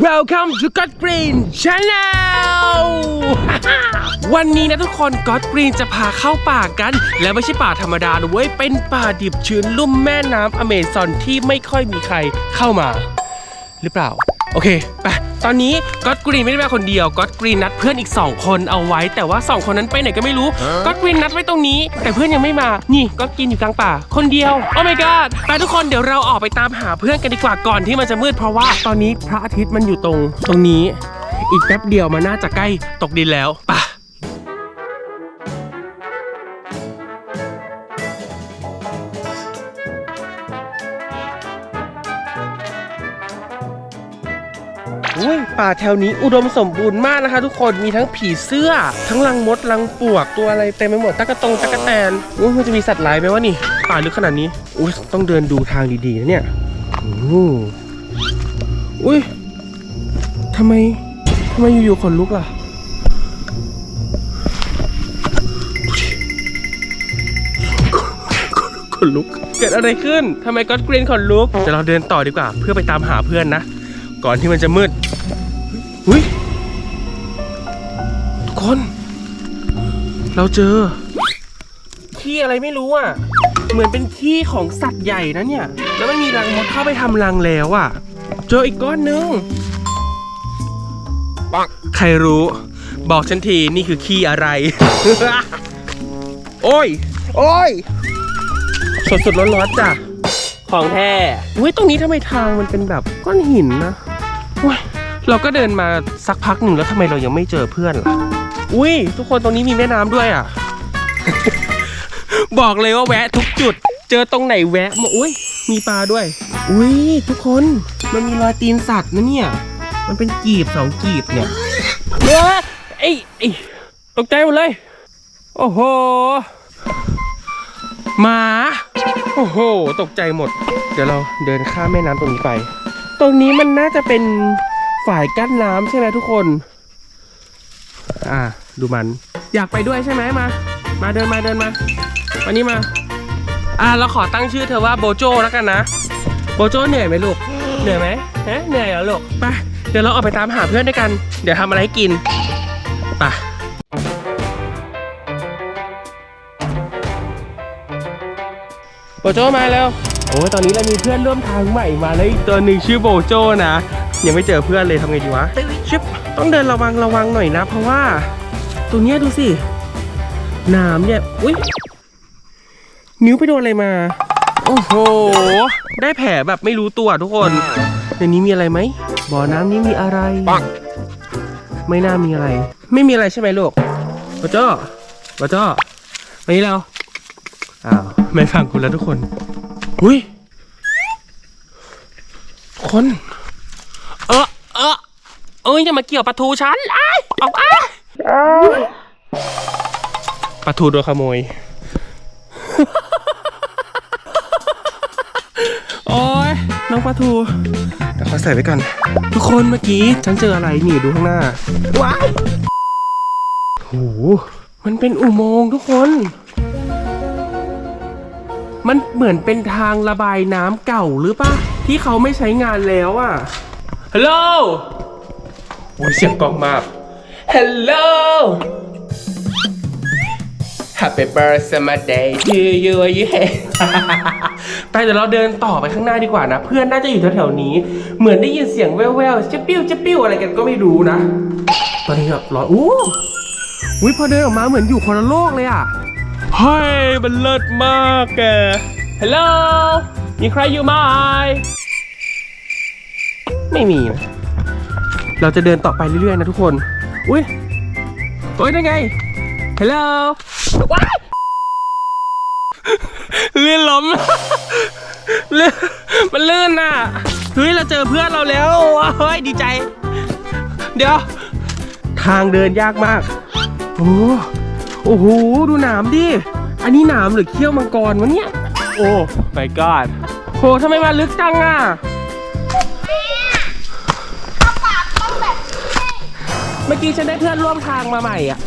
Welcome to God Green Channel วันนี้นะทุกคน God Green จะพาเข้าป่ากัน และไม่ใช่ป่าธรรมดาเว้ย เป็นป่าดิบชื้นลุ่มแม่น้ำอเมซอนที่ไม่ค่อยมีใครเข้ามา หรือเปล่า โอเคไปตอนนี้ก็อดกรีนไม่ได้มาคนเดียวก็อดกรีนนัดเพื่อนอีก 2 คนเอาไว้ แต่ว่า 2 คนนั้นไปไหนก็ไม่รู้ก็อดกรีนนัดไว้ตรงนี้ แต่เพื่อนยังไม่มา นี่ก็อดกรีนอยู่กลางป่า คนเดียวโอ้ my god ไปทุกคนเดี๋ยวเราออกไปตามหาเพื่อนกันดีกว่าก่อนที่มันจะมืดเพราะว่าตอนนี้พระอาทิตย์มันอยู่ตรง ตรงนี้ อีกแป๊บเดียวมันน่าจะใกล้ตกดินแล้วไป อุ้ยป่าแถวนี้อุดมสมบูรณ์มากนะคะ ทุกคนมีทั้งผีเสื้อ ทั้งรังมดรังปวกตัวอะไรเต็มไปหมดตะกะตงตะกะแตนอุ้ยมันจะมีสัตว์ร้ายไหมวะนี่ป่าลึกขนาดนี้อุ้ยต้องเดินดูทางดีๆนะเนี่ยอู้อุ้ยทำไมทำไมอยู่ๆขนลุกล่ะขนลุก เกิดอะไรขึ้นทำไมก็อดกรีนขนลุกเดี๋ยวเราเดินต่อดีกว่า เพื่อไปตามหาเพื่อนนะ ก่อนที่มันจะมืดหุ้ยทุกคน เราเจอ ขี้อะไรไม่รู้อะ เหมือนเป็นขี้ของสัตว์ใหญ่นะเนี่ย แล้วไม่มีรังมดเข้าไปทำรังแล้วอะ เจออีกก้อนนึงใครรู้ บอกฉันทีนี่คือขี้อะไร โอ้ย โอ้ย สดสดๆร้อนๆจ้ะ ของแท้อุ้ยตรงนี้ทำไมทางมันเป็นแบบก้อนหินนะอุ้ย เราก็เดินมาสักพักหนึ่งแล้วทำไมเรายังไม่เจอเพื่อนล่ะ อุ้ยทุกคนตรงนี้มีแม่น้ำด้วยอะ บอกเลยว่าแวะทุกจุด เจอตรงไหนแวะมาอุ้ยมีปลาด้วย อุ้ยทุกคนมันมีรอยตีนสัตว์นะเนี่ย มันเป็นกีบสองกีบเนี่ยเอ้ยไอ้ไอ้ตกใจหมดเลย โอ้โหหมา โอ้โห ตกใจหมด เดี๋ยวเราเดินข้ามแม่น้ำตรงนี้ไป ตรงนี้มันน่าจะเป็นฝ่ายกั้นน้ำใช่ไหมทุกคน อ่า ดูมัน อยากไปด้วยใช่ไหมมา มาเดินมาเดินมา วันนี้มา อ่าเราขอตั้งชื่อเธอว่าโบโจแล้วกันนะ โบโจเหนื่อยไหมลูก เหนื่อยไหมฮะเหนื่อยเหรอลูก ไป เดี๋ยวเราออกไปตามหาเพื่อนด้วยกัน เดี๋ยวทำอะไรให้กิน ไปโบโจมาแล้ว โอ้ยตอนนี้เรามีเพื่อนร่วมทางใหม่มาแล้วอีกตัวหนึ่งชื่อโบโจนะ ยังไม่เจอเพื่อนเลยทำไงดีวะชิบต้องเดินระวังระวังหน่อยนะ เพราะว่าตรงเนี้ยดูสิน้ำเนี่ยอุ้ยนิ้วไปโดนอะไรมา โอ้โห ได้แผลแบบไม่รู้ตัวทุกคน ในนี้มีอะไรไหมบ่อน้ำนี้มีอะไร ไม่น่ามีอะไร ไม่มีอะไรใช่ไหมลูกโบโจโบโจมานี่เราอ้าวไม่ฟังคุณแล้วทุกคน อุ้ยคนเออเออเอ้ยจะมาเกี่ยวปลาทูฉันไอ้ออกอ้าปลาทูโดนขโมย โอ้ยน้องปลาทูเดี๋ยวขอใส่ไว้ก่อน ทุกคนเมื่อกี้ฉันเจออะไรนี่ดูข้างหน้าว้ายโหมันเป็นอุโมงค์ทุกคน มันเหมือนเป็นทางระบายน้ำเก่าหรือปะที่เขาไม่ใช้งานแล้วอะฮัลโหลโอ้ยเสียงกล้องมากฮัลโหล Happy birthday to you you hey ไปเดี๋ยวเราเดินต่อไปข้างหน้าดีกว่านะ เพื่อนน่าจะอยู่แถวๆนี้ เหมือนได้ยินเสียงแว่วๆจะปิ้วจะปิ้วอะไรกันก็ไม่รู้นะ ตอนนี้แบบร้อนอู้อุ้ยพอเดินออกมาเหมือนอยู่คนละโลกเลยอะ เฮ้ยมันเลิศมากแกฮัลโหลมีใครอยู่ไหมไม่มีนะเราจะเดินต่อไปเรื่อยๆนะทุกคน อุ้ยโอ้ยได้ไงฮัลโหลว้ายเลื่อนล้มเลื่อนมันลื่นน่ะ เฮ้ย เราเจอเพื่อนเราแล้วเฮ้ย ดีใจ เดี๋ยว ทางเดินยากมาก โอ้โอ้โห ดูหนามดิ อันนี้หนามหรือเขี้ยวมังกรวะเนี่ย โอ้ my god โหทำไมมาลึกจังอะเมื่อกี้ฉันได้เพื่อนร่วมทางมาใหม่อะ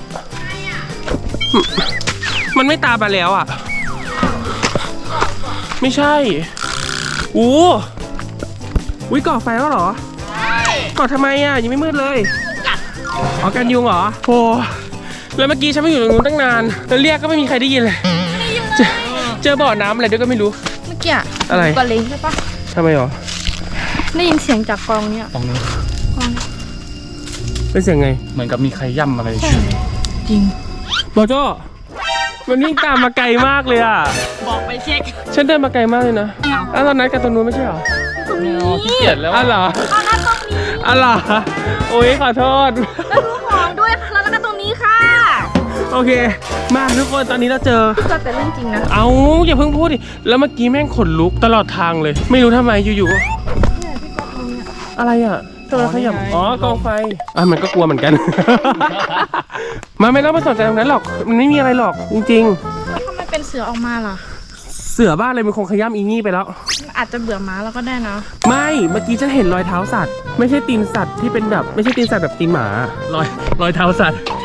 มันไม่ตามมาแล้วอะ ไม่ใช่อู้วิก่อไฟแล้วเหรอใช่กอดทำไมอะ ยังไม่มืดเลยกัดอ๋อกันยุงเหรอโอ้ แล้วเมื่อกี้ฉันไม่อยู่ตรงนู้นตั้งนานแล้วเรียกก็ไม่มีใครได้ยินเลยไม่อยู่เจอเจอบ่อน้ำอะไรด้วยก็ไม่รู้ เมื่อกี้อะอะไรกระเล้งใช่ปะทำไมหรอ ได้ยินเสียงจากกองเนี้ย ตรงนี้กองเป็นเสียงไง เหมือนกับมีใครย่ำอะไรจริงโบโจมันวิ่งตามมาไกลมากเลยอะ บอกไปเช็คฉันเดินมาไกลมากเลยนะอ้าวตอนนั้นกันตรงนู้นไม่ใช่เหรอไม่เอาขี้เกียจแล้วอ้าวเหรอตอนนั้นตรงนี้อ้าวเหรอโอ้ยขอโทษ โอเค มาทุกคนตอนนี้เราเจอ ก็แต่เรื่องจริงนะ เอาอย่าเพิ่งพูดดิ แล้วเมื่อกี้แม่งขนลุกตลอดทางเลย ไม่รู้ทำไมอยู่ๆก็อะไรอะทำไมขยับอ๋อกองไฟอะมันก็กลัวเหมือนกัน มาไม่ต้องมาสนใจตรงนั้นหรอก มันไม่มีอะไรหรอกจริง แล้วทำไมเป็นเสือออกมาล่ะ ๆ เสือบ้านเลยมันคงขย้ำอีนี่ไปแล้ว มันอาจจะเบื่อม้าแล้วก็ได้นะไม่เมื่อกี้ฉันเห็นรอยเท้าสัตว์ ไม่ใช่ตีนสัตว์ที่เป็นแบบ ไม่ใช่ตีนสัตว์แบบตีนหมารอยรอยเท้าสัตว์รอย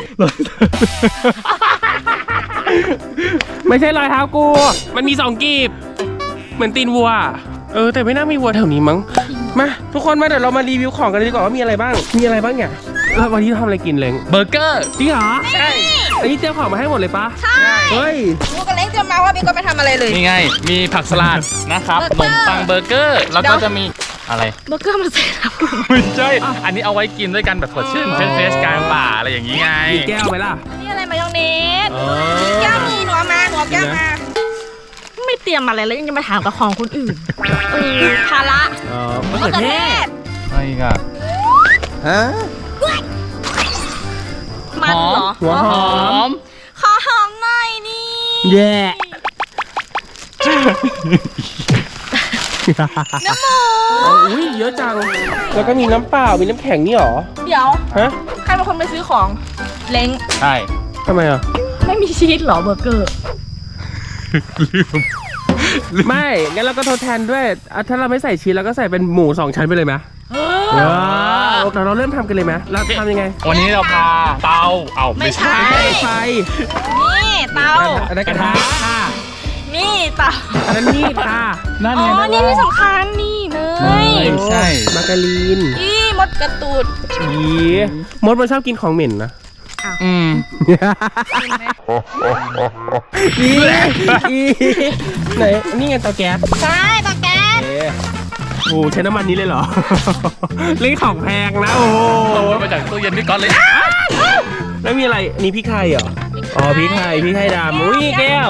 ไม่ใช่รอยเท้ากู มันมีสองกีบ เหมือนตีนวัว เออ แต่ไม่น่ามีวัวแถวนี้มั้ง มาทุกคนมาเดี๋ยวเรามารีวิวของกันเลยดีกว่าว่ามีอะไรบ้าง มีอะไรบ้างเนี่ยแล้ววันนี้ทำอะไรกินเล้งเบอร์เกอร์จริงเหรอ ใช่อันนี้เตรียมของมาให้หมดเลยปะใช่เฮ้ย รู้กันเล้งจะมาว่าบิ๊กก็ไปทำอะไรเลย นี่ไง มีผักสลัดนะครับเบอร์ขเกนอร์มปังเบอร์เกอร์ แล้วก็เดี๋ยวจะมี อะไรเบอร์เกอร์มันใส่น้ำผลไม้ไม่ใช่อันนี้เอาไว้กินด้วยกันแบบสดชื่นเฟรชเฟสกลางป่าอะไรอย่างนี้ไงมีแก้วไหมล่ะนี่อะไรมายองเนสอ๋อแก้วมีหนูเอามาหนูเอาแก้วมาไม่เตรียมอะไรแล้วยังจะมาถามกับของคนอื่นเออภาระอ๋อมะมะเขือเขือเทเทศศอะไรอีกันมันเหรอหัวหหออมมขอหอมหน่อยนี่แย่ น้ำหมูอุ้ยเยอะจัง แล้วก็มีน้ำเปล่า มีน้ำแข็งนี่หรอ เดี๋ยว ฮะ ใครเป็นคนไปซื้อของ เล้ง ใช่ ทำไมอะ ไม่มีชีสเหรอเบอร์เกอร์ไม่ งั้นเราก็ทดแทนด้วยอะถ้าเราไม่ใส่ชีสเราก็ใส่เป็นหมูสองชั้นไปเลยไหมเอเอออเดี๋ยวเราเริ่มทำกันเลยไหมเราทำยังไง วันนี้เราพาเตา เอาไม่ไม่ใช่ใช่ไฟนี่เตาอันนั้นกระทะค่ะนี่ เตาอันนั้นมีดค่ะนั่นอ๋ไงอนั่นนี่แหที่ละสำคัญนี่เนเฮ้ยยใช่มาการีนอีมดกระตูดอีมดมันชอบกินของเหม็นนะ อืมอีอีไหน นี่ไงเตาแก๊สใช่ตะแกรงเอ๊ะโอ้ใช้น้ำมันนี้เลยเหรอ เล่นของแพงนะ โอ้โหมาจากตู้เย็นพี่ก๊อตเลยแล้วมีอะไรอันนี่พี่ไข่เหรอ อ๋อพี่ไข่พี่ไข่ดำอุ้ยแก้ว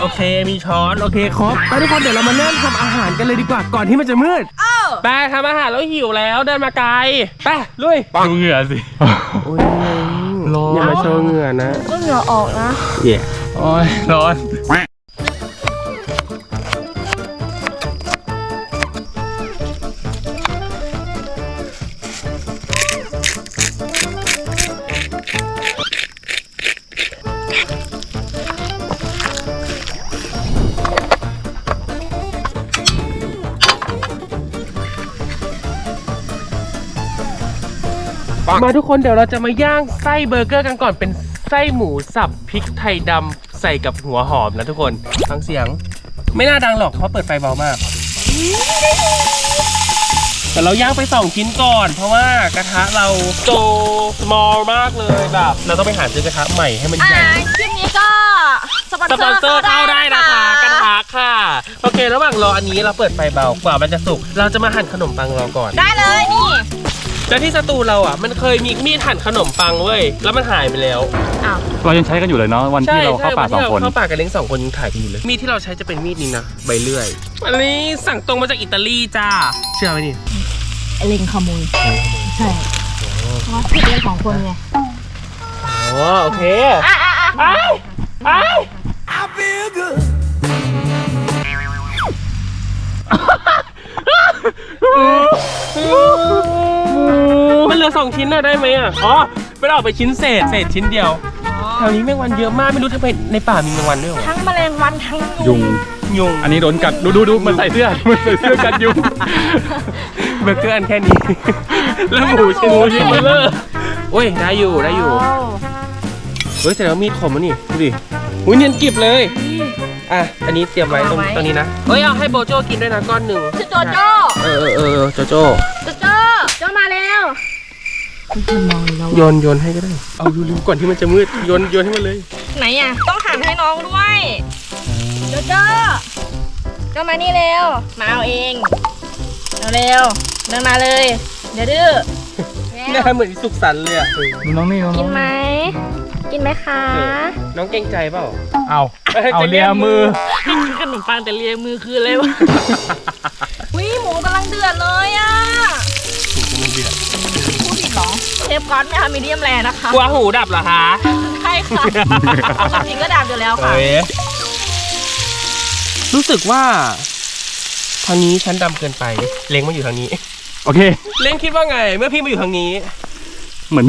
โอเค มีช้อน โอเค ครบไปทุกคนเดี๋ยวเรามาเริ่มทำอาหารกันเลยดีกว่า ก่อนที่มันจะมืดเออไปทำอาหารแล้วหิวแล้ว เดินมาไกล ไปลุยดูเหงื่อสิโอ้ยร้อนอย่ามาโชว์เหงื่อนะก็เหงื่อออกนะ เย่โอ้ยร้อน มาทุกคนเดี๋ยวเราจะมาย่างไส้เบอร์เกอร์กันก่อนเป็นไส้หมูสับพริกไทยดำใส่กับหัวหอมนะทุกคนฟังเสียง ไม่น่าดังหรอกเพราะเปิดไฟเบามาก แต่เราย่างไปสองชิ้นก่อน เพราะว่ากระทะเราโต small มากเลยแบบ เราต้องไปหาซื้อกระทะใหม่ให้มันอ่าใหญ่ คลิปนี้ก็สปอนสเซปออนร์เซอร์เข้าได้นะคะกระนทะค่ะ โอเค ระหว่างรออันนี้เราเปิดไฟเบากว่ามันจะสุก เราจะมาหั่นขนมปังเราก่อน ได้เลยนี่ แล้วที่สตูเราอะ มันเคยมีมีดหั่นขนมปังเว้ย แล้วมันหายไปแล้วอ้าวเรายังใช้กันอยู่เลยเนาะวันที่เราเข้าป่าสองคนเข้าป่ากันเล้งสองคนยังถ่ายกันอยู่เลย มีดที่เราใช้จะเป็นมีดนี้นะใบเลื่อย อันนี้สั่งตรงมาจากอิตาลีจ้า เชื่อไหมนี่เล็งขโมยใช่เพราะผิดเรื่องของคนไงอ๋อโอเคอะอะอะไอ้ไอ้ มันเหลือสองชิ้นน่ะได้ไหมอะ อ๋อไม่ได้ออกไปชิ้นเศษเศษชิ้นเดียว แถวนี้แมงวันเยอะมากไม่รู้ทำไมในป่ามีแมงวันด้วยเหรอทั้งแมลงวันทั้งยุงยุงอันนี้โดนกัด ดูดูดูมันใส่เสื้อ มันใส่เสื้อกันยุง เบอร์เกอร์อันแค่นี้ แล้วหมูชิ้นหมูชิ้นเบลเลอร์โอ้ยได้อยู่ได้อยู่เฮ้ยแต่แล้วมีดคมอะนี่ดูดิอุ้ยเนียนกริบเลย อะ อันนี้เตรียมไว้ตรงตรงนี้นะเฮ้ยเอาให้โบโจกินด้วยนะก้อนหนึ่งชื่อโจโจ้เออเออเออโจโจโจโจ้โจมาเร็วมันมองเราโยนโยนให้ก็ได้ เอาดูดูก่อนที่มันจะมืดโยนโยนให้มันเลย ไหนอะ ต้องหันให้น้องด้วยโจโจโจมานี่เร็ว มาเอาเอง เร็วๆเดินมาเลย เดี๋ยวดื้อ หน้าเหมือนสุขสันต์เลยอะดูน้องนี่น้องกินไหม กินไหมคะ น้องเกรงใจเปล่า เอาเอ้ยเอาจะเลีเลียยมืมืออขนมปังแต่เลียมือคืออะไรวะวิหมูกำลังเดือดเลยอะพูดผิดเหรอเชฟก๊อตไม่ทำมีเดียมแรนะคะกลัวหูดับเหรอคะใช่ค่ะจริงก็ดับอยู่แล้วค่ะเอ้ยรู้สึกว่าทางนี้ฉันดำเกินไป เล้งมาอยู่ทางนี้ โอเค เล้งคิดว่าไง เมื่อพี่มาอยู่ทางนี้ เหมือน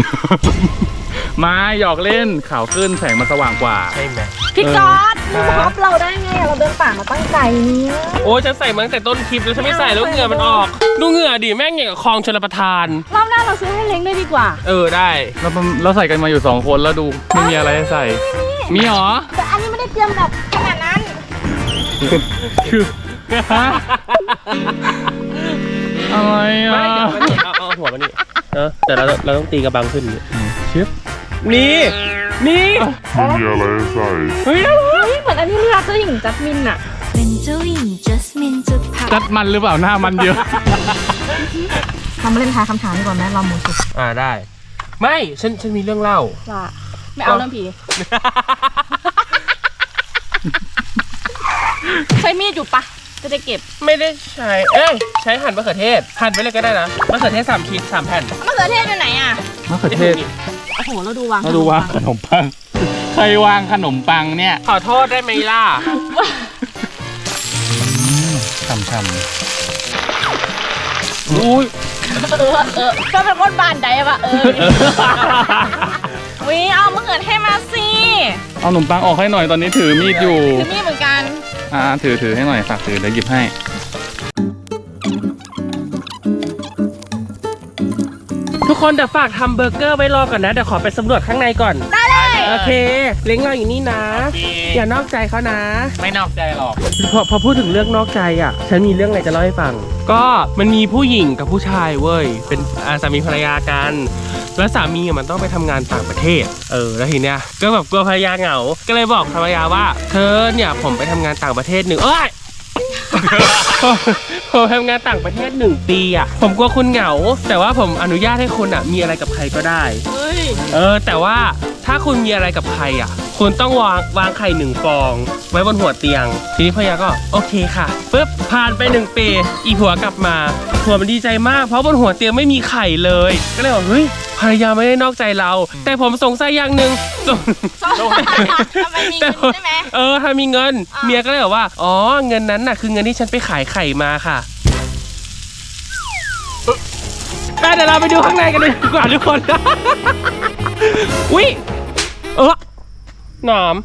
มาหยอกเล่นข่าวขึ้นแสงมันสว่างกว่า ใช่ไหม พี่ก๊อตเออมารับเราได้ไงอะเราเดินป่ามาตั้งไกลเนี่ยโอ้ยฉันใส่มาตั้งแต่ต้นคลิปแล้วฉันไม่ใส่แล้วเหงื่อมันออก ดูเหงื่อดิแม่งอย่างกับคลองชลประทาน รอบหน้าเราซื้อให้เล้งด้วยดีกว่า เออได้ เราเราใส่กันมาอยู่สองคนแล้วดูไม่มีอะไรให้ใส่ มีเหรอแต่อันนี้ไม่ได้เตรียมแบบขนาดนั้น คือฮะ อะไรไม่อะเดี๋ยวเอาเอาหัวมานี่เออแต่เราเราต้องตีกระบังขึ้นนี่ชิปนี่นี่มีอะไรให้ใส่เฮ้ยเฮ้ยเหมือนอันนี้เรียกเจ้าหญิงจัสมินอะเป็นเจ้าหญิงจัสมินจะพาจัดมันหรือเปล่าหน้ามันเดียวทำมาเล่นทายคำถามดีกว่าไหมเราหมูสุกอ่าได้ ไม่ฉันฉันมีเรื่องเล่า ว่าไม่เอาเรื่องผี ใช้มีดอยู่ปะ จะได้เก็บไม่ได้ใช้ เอ้ย ใช้หั่นมะเขือเทศ หั่นไปเลยก็ได้นะมะเขือเทศสามชิ้นสามแผ่นมะเขือเทศอยู่ไหนอะมะเขือเทศโอ้โหเราดูวางมาดูว่าขนมปัง ใครวางขนมปังเนี่ย ขอโทษได้ไหมล่ะช่ำๆอุ้ย เออเออก็เป็นคนบานใดปะเออ วิเอามะเขือเทศมาสิเอาขนมปังออกให้หน่อยตอนนี้ถือมีดอยู่ คือมีดเหมือนกันอ่าถือถือให้หน่อยฝากถือเดี๋ยวหยิบให้ ทุกคนเดี๋ยวฝากทำเบอร์เกอร์ไว้รอก่อนนะ เดี๋ยวขอไปสำรวจข้างในก่อน ได้เลย โอเค เล้งเราอยู่นี่นะอย่านอกใจเขานะ ไม่นอกใจหรอก พอพอพูดถึงเรื่องนอกใจอะ ฉันมีเรื่องอะไรจะเล่าให้ฟัง ก็มันมีผู้หญิงกับผู้ชายเว้ย เป็นอาสามีภรรยากัน แล้วสามีอะมันต้องไปทำงานต่างประเทศ เออ แล้วทีเนี้ย ก็แบบกลัวภรรยาเหงา ก็เลยบอกภรรยาว่า เธอเนี่ยผมไปทำงานต่างประเทศหนึ่งเอ้ย ผมทำงานต่างประเทศหนึ่งปีอะ ผมกลัวคุณเหงา แต่ว่าผมอนุญาตให้คุณอะมีอะไรกับใครก็ได้ เฮ้ย เออแต่ว่า ถ้าคุณมีอะไรกับใครอะ คุณต้องวางวางไข่หนึ่งฟอง ไว้บนหัวเตียง ทีนี้ภรรยาก็โอเคค่ะปุ๊บผ่านไปหนึ่งปีอีผัวกลับมาผัวมันดีใจมากเพราะบนหัวเตียงไม่มีไข่เลย ก็เลยบอกเฮ้ยภรรยาไม่ได้นอกใจเรา แต่ผมสงสัยอย่างหนึ่งสง ทำไมมีเงินใช่ไหม เออถ้ามีเงิน อ่าเมียก็เลยบอกว่า อ๋อ เงินนั้นน่ะ คือเงินที่ฉันไปขายไข่มาค่ะแม่เดี๋ยวเราไปดูข้างในกันเลยดีกว่าทุกคน อุ้ย เออหนาม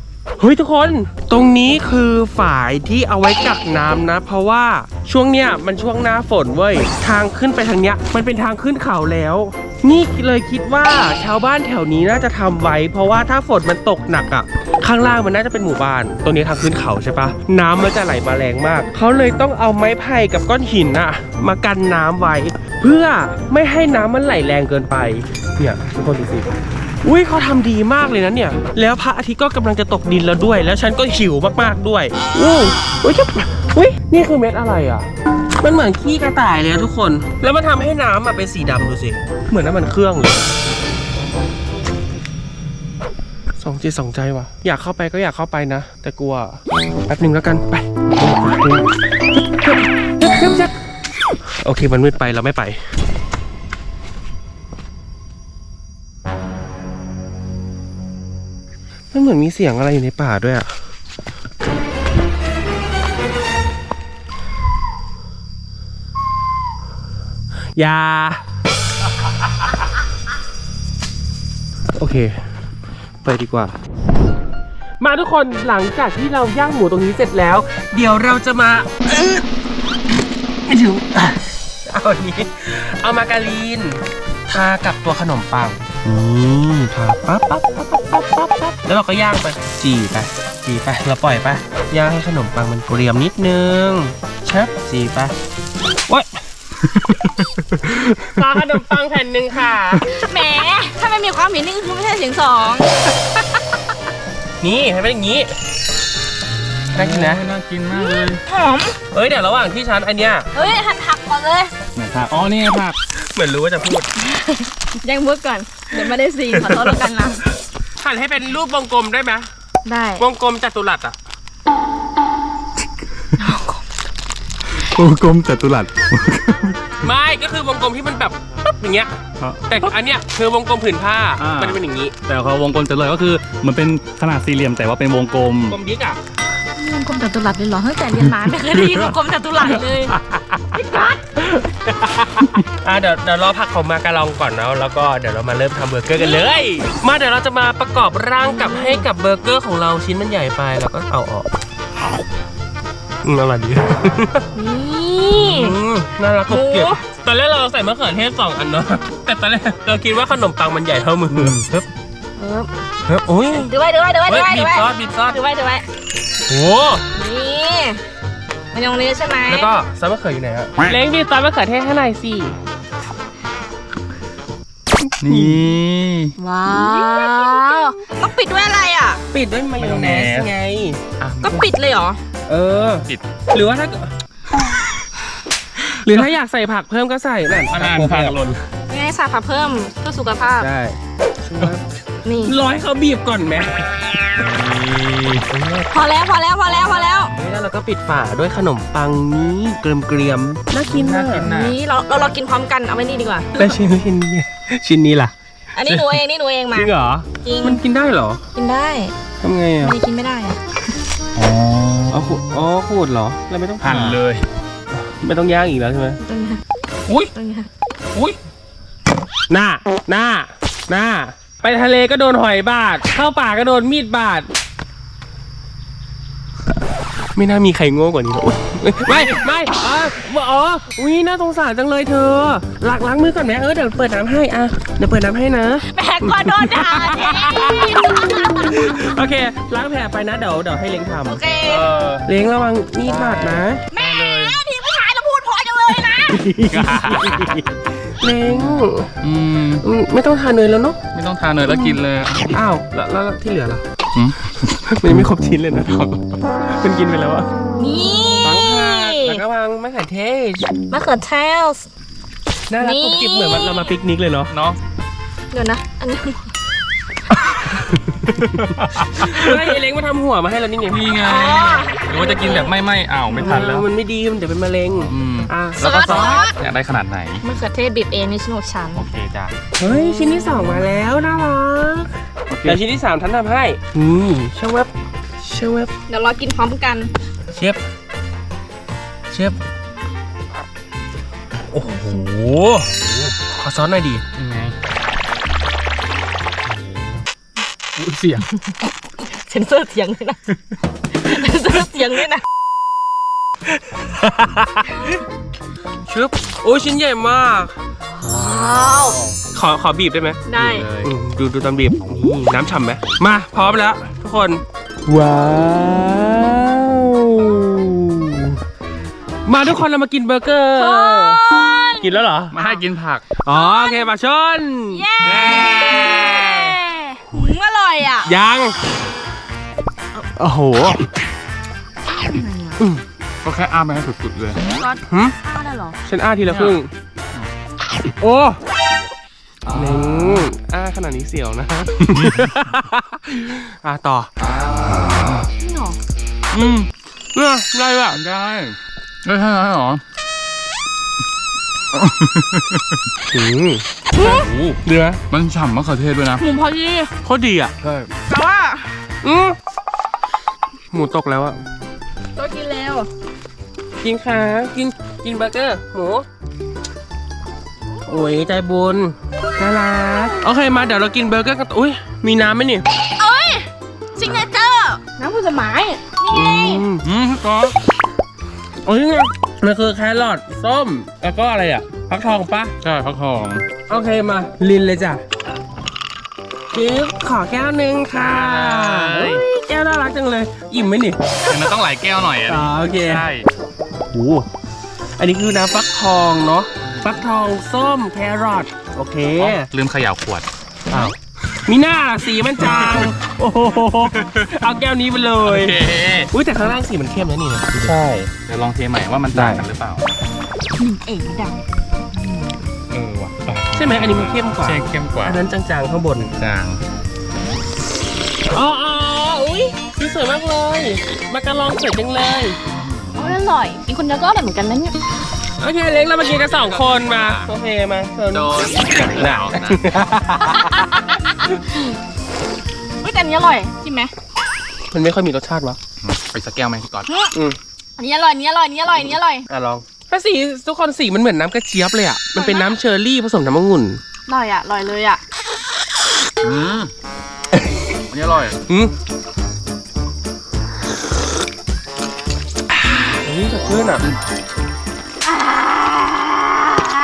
เฮ้ยทุกคน ตรงนี้คือฝายที่เอาไว้กักน้ำนะ เพราะว่าช่วงเนี้ยมันช่วงหน้าฝนเว้ย ทางขึ้นไปทางเนี้ย มันเป็นทางขึ้นเขาแล้ว นี่เลยคิดว่าชาวบ้านแถวนี้น่าจะทำไว้ เพราะว่าถ้าฝนมันตกหนักอะ ข้างล่างมันน่าจะเป็นหมู่บ้าน ตรงนี้ทางขึ้นเขาใช่ปะน้ำมันจะไหลมาแรงมาก เขาเลยต้องเอาไม้ไผ่กับก้อนหินอะมากันน้ำไว้ เพื่อไม่ให้น้ำมันไหลแรงเกินไป เนี่ยทุกคนดูสิ อุ้ยเขาทำดีมากเลยนะเนี่ย แล้วพระอาทิตย์ก็กำลังจะตกดินแล้วด้วย แล้วฉันก็หิวมากๆด้วยอู้อุ้ยจะอุ้ยนี่คือเม็ดอะไรอะ มันเหมือนขี้กระต่ายเลยอะทุกคน แล้วมันทำให้น้ำอะเป็นสีดำดูสิ เหมือนน้ำมันเครื่องเลยสองจิตสองใจว่ะ อยากเข้าไปก็อยากเข้าไปนะ แต่กลัวแป๊บหนึ่งแล้วกันไปโอเคมันมืดไปเราไม่ไป มันเหมือนมีเสียงอะไรอยู่ในป่าด้วยอะอย่าโอเค ไปดีกว่า มาทุกคนหลังจากที่เราย่างหมูตรงนี้เสร็จแล้ว เดี๋ยวเราจะมาอื้อไม่ถึงอะเอาอันนี้ เอามาการีนทากับตัวขนมปังอืมทาปั๊บปั๊บปั๊บปั๊บปั๊บปั๊บ แล้วเราก็ย่างไปจีไปจีไปเราปล่อยไปย่างให้ขนมปังมันเกรียมนิดนึงชับจีไปโอ๊ยขอขนมปังแผ่นหนึ่งค่ะ แหม ถ้าไม่มีความเห็นนี่คือไม่ใช่เสียงสอง นี่ให้เป็นอย่างนี้น่ากินนะน่ากินมากเลยหอมเอ้ยเดี๋ยวระหว่างที่ฉันอันเนี้ยเฮ้ยหันหักก่อนเลย ไหนผักอ๋อนี่ไงผักเหมือนรู้ว่าจะพูด ยังเวิร์กก่อน เดี๋ยวไม่ได้ซีนขอโทษแล้วกันนะ หั่นให้เป็นรูปวงกลมได้ไหมได้วงกลมจัตุรัสอะวงกลมจัตุรัสไม่ก็คือวงกลมที่มันแบบปึ๊บอย่างเงี้ยครับแต่อันเนี้ยคือวงกลมผืนผ้า อ่ามั มันจะเป็นอย่างนี้แต่เขาวงกลมจัตุรัสก็คือเหมันเป็นขนาดสี่เหลี่ยมแต่ว่าเป็นวงกลม กลมยิกอะวง กลมจัตุรัสเลยเหรอตั้งแต่เรียนมาไม่เคยได้ยินวงกลมจัตุรัสเลยอะเดี๋ยวเดี๋ยวรอผักเขามากระลองก่อนเนาะแล้วก็เดี๋ยวเรามาเริ่มทำเบอร์เกอร์กันเลย มาเดี๋ยวเราจะมาประกอบร่างกับให้กับเบอร์เกอร์ของเราชิ้นมันใหญ่ไปเราก็เอาออกอืมอร่อยดีนี่อืมน่ารักกรุบกริบโอ้ตอนแรกเราใส่มะเขือเทศสองอันเนาะแต่ตอนแรกเราคิดว่าขนมปังมันใหญ่เท่ามือเฮ้ยเออ เฮ้ยโอ้ยดูไว้ดูไว้ดูไว้เฮ้ดูยไว้บีดูบไว้ซอสบีบซอสดูไว้ดูไว้โอ้นี่มันยองเนสใช่ไหมแล้วก็ซอสมะเขืออยู่ไหนฮะเล้งบีบซอสมะเขือเทศให้หน่อยสินี่ว้าวต้องปิดด้วยอะไรอะ ปิดด้วยมายองเนสไงก็ปิดเลยเหรอเออ ปิดหรือว่าถ้าเกิดหรือถ้าอยากใส่ผักเพิ่มก็ใส่นั่นอาหารผักหล่นนี่ให้สาขาเพิ่มเพื่อสุขภาพ ได้ นี่ ร้อยเขาบีบก่อนไหมพอแล้วพอแล้วพอแล้วพอแล้ว แล้วเราก็ปิดฝาด้วยขนมปังนี้เกรียมเกรียมๆน่ากินน่ากินนะนี่เราเราเรากินพร้อมกันเอาไว้นี่ดีกว่า แล้วชิ้นชิ้นนี้ชิ้นนี้ล่ะอันนี้หนูเองนี่หนูเองจมา ริงเหรอ จริง มันกินได้เหรอกินได้ทำไงอะไม่กินไม่ได้อะอ๋ออ๋อขูดอ๋อขูดเหรอเราไม่ต้องผ่าหั่นเลย ไม่ต้องย่างอีกแล้วใช่ไหมตรงนี้ค่ะอุ้ยตรงนี้ค่ะอุ้ยหน้าหน้าหน้า ไปทะเลก็โดนหอยบาด เข้าป่าก็โดนมีดบาด ไม่น่ามีใครโง่กว่านี้หรอกไม่ไม่อ๋ออ๋ออุ้ยน่าสงสารจังเลยเธอ หลักล้างมือก่อนไหมเออเดี๋ยวเปิดน้ำให้อะเดี๋ยวเปิดน้ำให้นะ แบกกว่าโดนด่าเจ๊โอเค ล้างแผลไปนะเดี๋ยวเดี๋ยวให้เล้งทโอเคเออำเล้งระวังมีดบาดนะแม่ทีผู้ชายเราพูดพอจังเลยนะ เล้งอืม อืมไม่ต้องทานเนยแล้วเนาะไม่ต้องทานเลยแล้วกินเลย อ้าวแล้วแล้วแล้วที่เหลือล่ะหืม มันยังไม่ครบชิ้นเลยนะมันกินไปแล้วอะนี่วางผักแล้วก็วางมะเขือเทศมะเขือเทศ น่ารักนี่กุบกิบเหมือนเรามาปิกนิกเลยเนาะเนาะเดี๋ยวนะ อันนี้ ไม่เล้งมาทำหัวมาให้เรานี่ไงนี่ไงอ๋อหรือว่าจะกินแบบไม่ไม่อ้าวไม่ทันแล้ว มันไม่ดีมันเดี๋ยวเป็นมะเร็งอืมอะแล้วก็ซอซอสสอยากได้ขนาดไหนมะเขือเทศบีบเองนี่ชนกฉันโอเคจ้ะเฮ้ยชิ้นที่สองมาแล้วน่ารักโอเคแล้วชิ้นที่สามท่านทำให้นี่เชฟเว็บเชฟเว็บเดี๋ยวเรากินพร้อมกัน เชฟเชฟโอ้โหขอซอสหน่อยดิยังไง เสียง เซ็นเซอร์เสียงด้วยนะเซ็นเซอร์เสียงด้วยนะ ชึบโอ้ยชิ้นใหญ่มาก ว้าว ขอขอบีบได้ไหมได้เลยอืมดูดูตอนบีบนี่น้ำฉ่ำไหมมาพร้อมแล้ว ทุกคน ว้าว มาทุกคนเรามากินเบอร์เกอร์ กินแล้วเหรอ มาให้กินผัก อ๋อ โอเคมาชน เย้ หืมอร่อยอะ ยัง โอ้โหก็แค่อ้าไปให้สุดๆเลยซอสหืมข้าวได้เหรอ ฉันอ้าทีละครึ่ง โอ้หนึ่งอ้าขนาดนี้เสียวนะ อะต่อนี่หรอ อืมเนี่ยได้แบบได้ได้ใช่ไหมหรอ อืมโอ้โหดีไหมมันฉ่ำมะเขือเทศด้วยนะ หมูพอดีโคตรดีอะ ใช่แต่ว่าอืมหมูตกแล้วอะ ตัวกินแล้วกินขากิน กินเบอร์เกอร์ หมู โอ้ยใจบุญน่ารัก โอเค มาเดี๋ยวเรากินเบอร์เกอร์กันอุ้ย มีน้ำไหมนี่เอ้ยซิงเนเจอร์น้ำผลไม้นี่อืไงมอืมก็โอ้ยนี่ไง มันคือแครอทส้ม แล้วก็อะไรอะฟักทองปะใช่ฟักทอง โอเคมาลินเลยจ้ะจิ๊บขอแก้วหนึ่งค่ะเฮ้ยแก้วน่ารักจังเลย อิ่มไหมนี่แต่มันต้องหลายแก้วหน่อยอะอ๋อโอเค ใช่ โอ้อันนี้คือน้ำฟักทองเนาะ ฟักทองส้มแครอทโอเค ลืมเขย่าขวด อ้าว มีหน้าล่ะสีมันจาง โอ้โห เอาแก้วนี้ไปเลยโอเคอุ้ยแต่ข้างล่างสีมันเข้มนะนี่นะใช่ เดี๋ยวลองเทใหม่ว่ามันต่างกันหรือเปล่าเอ๋ดังเออว่ะใช่ไหมอันนี้มันเข้มกว่า ใช่เข้มกว่าอันนั้นจางๆข้างบน จาง อ๋ออ๋ออุ้ยสีสวยมากเลย มากระลองสวยจังเลย โอ้ยอร่อยกินคนเดียวก็อร่อยเหมือนกันนะเนี่ยโอเคเล้งเรามากินกันสองคนมา โอเคมาเชิญโดนหนาว เฮ้ยแต่อันนี้อร่อยชิมไหมมันไม่ค่อยมีรสชาติวะไปสักแก้วไหมพี่ก๊อตอืมอันนี้อร่อยอันนี้อร่อยอันนี้อร่อยอันนี้อร่อยอะลองถ้าสีทุกคนสีมันเหมือนน้ำกระเจี๊ยบเลยอะ มันเป็นน้ำเชอร์รี่ผสมน้ำองุ่นอร่อยอะอร่อยเลยอะอืมอันนี้อร่อยอืมอันนี้สดชื่นอะ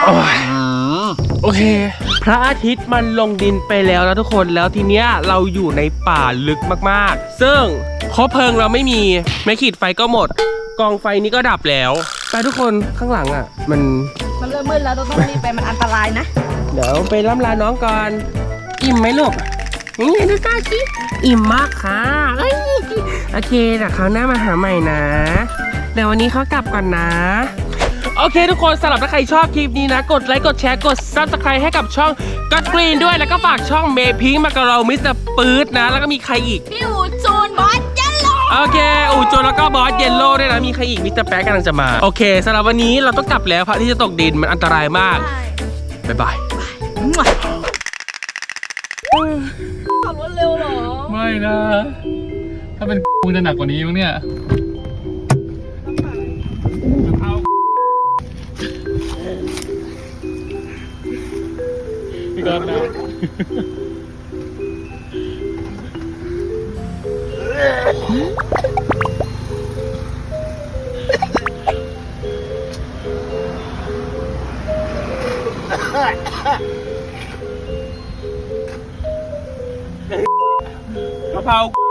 โอ้ยอืมโอเค พระอาทิตย์มันลงดินไปแล้วนะทุกคนแล้วทีเนี้ยเราอยู่ในป่าลึกมากๆ ซึ่งคบเพลิงเราไม่มีไม่ขีดไฟก็หมด กองไฟนี้ก็ดับแล้ว แต่ทุกคนข้างหลังอะ มันมันเริ่มมืดแล้วเราต้องรีบไปมันอันตรายนะ เดี๋ยวไปล่ำลาน้องก่อน อิ่มไหมลูกนี่ดูตาสิอิ่มมากค่ะเอ้ยโอเคเดี๋ยวคราวหน้ามาหาใหม่นะเดี๋ยววันนี้เขากลับก่อนนะ โอเคทุกคนสำหรับถ้าใครชอบคลิปนี้นะ กดไลค์กดแชร์กด subscribe ให้กับช่องก็กรีนด้วยแล้วก็ฝากช่องเมพิงมากับเรามิสเตอร์ปื๊ดนะ แล้วก็มีใครอีก พี่อูจูนบอสยันโลโอเคอูโจนแล้วก็บอสเยลโล่ด้วยนะ มีใครอีกมิสเตอร์แป๊กกำลังจะมา โอเคสำหรับวันนี้เราต้องกลับแล้วพระอาที่จะตกดินมันอันตรายมาก บ๊ายบาย ขับรถเร็วเหรอ ไม่นะ ถ้าเป็นคงจะหนักกว่านี้มั้งเนี่ย พี่ก๊อตนะกะเพรา